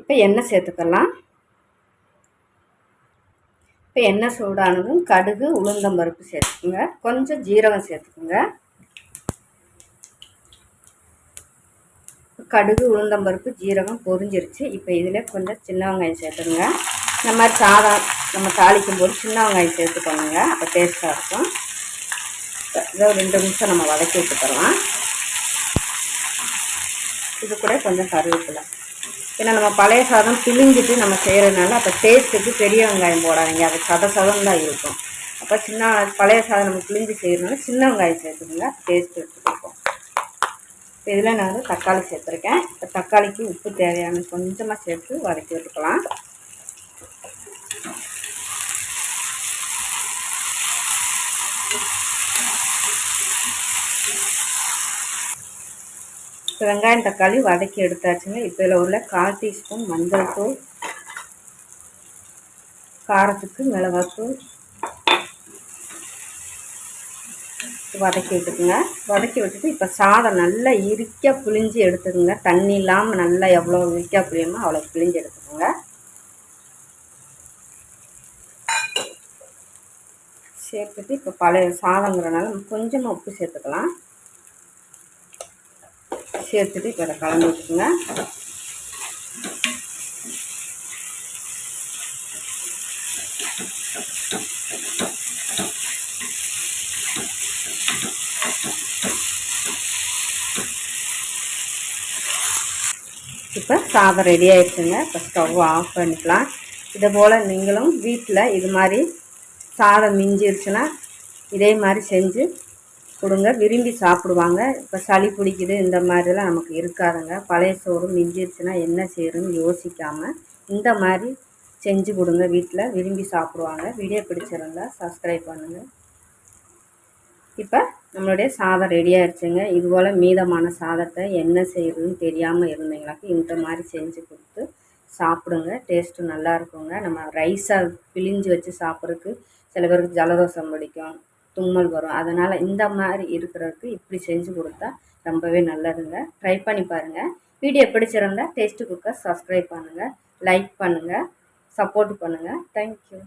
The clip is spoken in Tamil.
இப்போ எண்ணெய் சேர்த்துக்கலாம். இப்போ எண்ணெய் சூடானதும் கடுகு உளுந்தம்பருப்பு சேர்த்துக்குங்க. கொஞ்சம் ஜீரகம் சேர்த்துக்குங்க. கடுகு உளுந்தம்பருப்பு ஜீரகம் பொரிஞ்சிருச்சு. இப்போ இதில் கொஞ்சம் சின்ன வெங்காயம் சேர்த்துருங்க. இந்த மாதிரி சாதம் நம்ம தாளிக்கும் போது சின்ன வெங்காயம் சேர்த்து பண்ணுங்க. அப்போ டேஸ்ட்டாக இருக்கும். இதோ ரெண்டு நிமிஷம் நம்ம வதக்கி விட்டுக்கலாம். இது கூட கொஞ்சம் கருவேப்பிலை. ஏன்னா நம்ம பழைய சாதம் பிழிஞ்சிட்டு நம்ம செய்கிறதுனால அப்போ டேஸ்ட்டுக்கு பெரிய வெங்காயம் போடாதீங்க. அது சத சதம் தான் இருக்கும். அப்போ சின்ன பழைய சாதம் நம்ம பிழிஞ்சு செய்கிறதுனால சின்ன வெங்காயம் சேர்த்துக்கோங்க. டேஸ்ட் எடுத்துருக்கோம் இதில் நான் வந்து தக்காளி சேர்த்துருக்கேன். இப்போ தக்காளிக்கு உப்பு தேவையான கொஞ்சமாக சேர்த்து வதக்கி விட்டுக்கலாம். இப்போ வெங்காயம் தக்காளி வதக்கி எடுத்தாச்சுங்க. இப்போ இதில் உள்ள கால் டீஸ்பூன் மஞ்சள் தூள் காரத்துக்கு மிளகாத்தூள் வதக்கி விட்டுக்குங்க. வதக்கி விட்டுட்டு இப்போ சாதம் நல்லா இறுக்க புளிஞ்சு எடுத்துக்கோங்க. தண்ணி இல்லாமல் நல்லா எவ்வளோ இறுக்க புளியுமோ அவ்வளோ புளிஞ்சு எடுத்துக்கோங்க. சேர்த்துட்டு இப்போ பழைய சாதங்கிறனால கொஞ்சமாக உப்பு சேர்த்துக்கலாம். சேர்த்துட்டு இப்போ அதை கலந்து விட்டுக்குங்க இப்போ சாதம் ரெடி ஆகிடுச்சுங்க இப்போ ஸ்டவ் ஆஃப் பண்ணிக்கலாம். இதை போல் நீங்களும் வீட்டில் இது மாதிரி சாதம் மிஞ்சிருச்சுன்னா இதே மாதிரி செஞ்சு கொடுங்க. விரும்பி சாப்பிடுவாங்க. இப்போ சளி பிடிக்குது இந்த மாதிரிலாம் நமக்கு இருக்காதுங்க. பழைய சோறு மிஞ்சிருச்சுன்னா என்ன செய்யணும்னு யோசிக்காமல் இந்த மாதிரி செஞ்சு கொடுங்க வீட்டில் விரும்பி சாப்பிடுவாங்க. வீடியோ பிடிச்சிருந்தா சப்ஸ்கிரைப் பண்ணுங்கள் இப்போ நம்மளுடைய சாதம் ரெடி ஆயிடுச்சுங்க இதுபோல் மீதமான சாதத்தை என்ன செய்யறதுன்னு தெரியாமல் இருந்தீங்களாக்கு இந்த மாதிரி செஞ்சு கொடுத்து சாப்பிடுங்க. டேஸ்ட்டு நல்லா இருக்குங்க. நம்ம ரைஸாக பிழிஞ்சு வச்சு சாப்பிட்றதுக்கு சில பேருக்கு ஜலதோஷம் பிடிக்கும். தும்மல் வரும். அதனால் இந்த மாதிரி இருக்கிறதுக்கு இப்படி செஞ்சு கொடுத்தா ரொம்பவே நல்லதுங்க. ட்ரை பண்ணி பாருங்கள் வீடியோ பிடிச்சிருந்தா டேஸ்ட்டு குக்கர் சப்ஸ்கிரைப் பண்ணுங்கள் லைக் பண்ணுங்கள் சப்போர்ட் பண்ணுங்கள் தேங்க்யூ